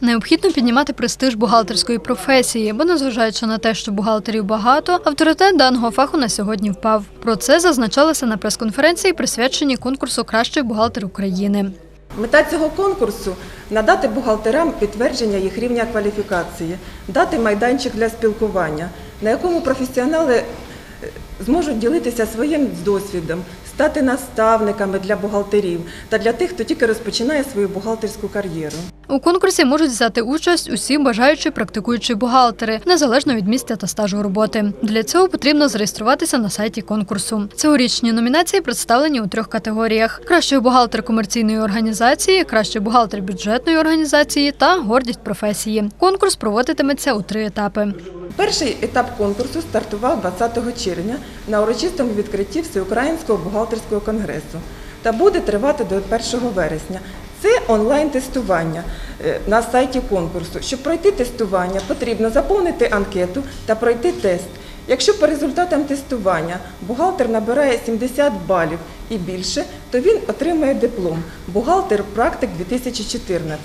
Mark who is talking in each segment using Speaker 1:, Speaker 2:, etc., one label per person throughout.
Speaker 1: Необхідно піднімати престиж бухгалтерської професії, бо незважаючи на те, що бухгалтерів багато, авторитет даного фаху на сьогодні впав. Про це зазначалося на прес-конференції, присвяченій конкурсу Кращий бухгалтер України.
Speaker 2: Мета цього конкурсу надати бухгалтерам підтвердження їх рівня кваліфікації, дати майданчик для спілкування, на якому професіонали зможуть ділитися своїм досвідом, стати наставниками для бухгалтерів та для тих, хто тільки розпочинає свою бухгалтерську кар'єру.
Speaker 1: У конкурсі можуть взяти участь усі бажаючі практикуючі бухгалтери, незалежно від місця та стажу роботи. Для цього потрібно зареєструватися на сайті конкурсу. Цьогорічні номінації представлені у трьох категоріях: кращий бухгалтер комерційної організації, кращий бухгалтер бюджетної організації та гордість професії. Конкурс проводитиметься у три етапи.
Speaker 2: Перший етап конкурсу стартував 20 червня на урочистому відкритті Всеукраїнського бухгалтерського конгресу та буде тривати до 1 вересня. Це онлайн-тестування е, на сайті конкурсу. Щоб пройти тестування, потрібно заповнити анкету та пройти тест. Якщо по результатам тестування бухгалтер набирає 70 балів і більше, то він отримає диплом бухгалтер-практик 2014.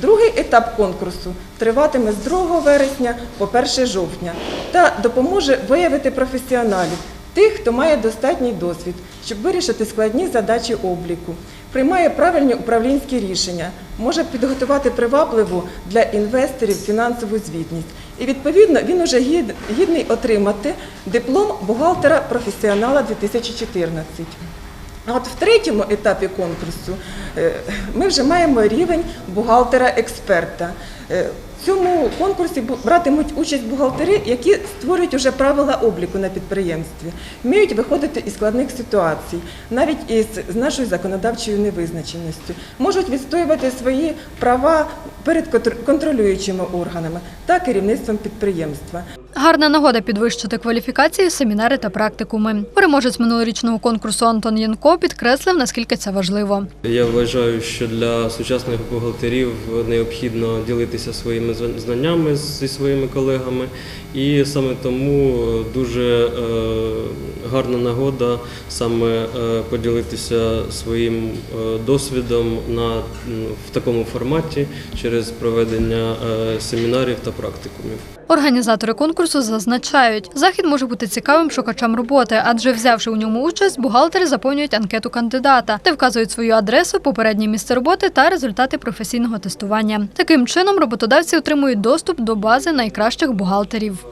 Speaker 2: Другий етап конкурсу триватиме з 2 вересня по 1 жовтня та допоможе виявити професіоналів, тих, хто має достатній досвід, щоб вирішити складні задачі обліку, приймає правильні управлінські рішення, може підготувати привабливу для інвесторів фінансову звітність. І відповідно він уже гід- гідний отримати диплом бухгалтера-професіонала 2014. А от в третьому етапі конкурсу е, ми вже маємо рівень бухгалтера-експерта. В цьому конкурсі бу- братимуть участь бухгалтери, які створюють уже правила обліку на підприємстві, вміють виходити із складних ситуацій, навіть із з нашою законодавчою невизначеністю, можуть відстоювати свої права перед контр- контролюючими органами та керівництвом підприємства.
Speaker 1: Гарна нагода підвищити кваліфікації, семінари та практикуми. Переможець минулорічного конкурсу Антон Янко підкреслив, наскільки це важливо.
Speaker 3: Я вважаю, що для сучасних бухгалтерів необхідно ділитися своїми зна- знаннями зі своїми колегами, і саме тому дуже е, гарна нагода саме е, поділитися своїм е, досвідом на, в такому форматі через проведення е, семінарів та практикумів.
Speaker 1: Організатори конкурсу зазначають, захід може бути цікавим шукачам роботи, адже взявши у ньому участь, бухгалтери заповнюють анкету кандидата, де вказують свою адресу, попереднє місце роботи та результати професійного тестування. Таким чином роботодавці отримують доступ до бази найкращих бухгалтерів.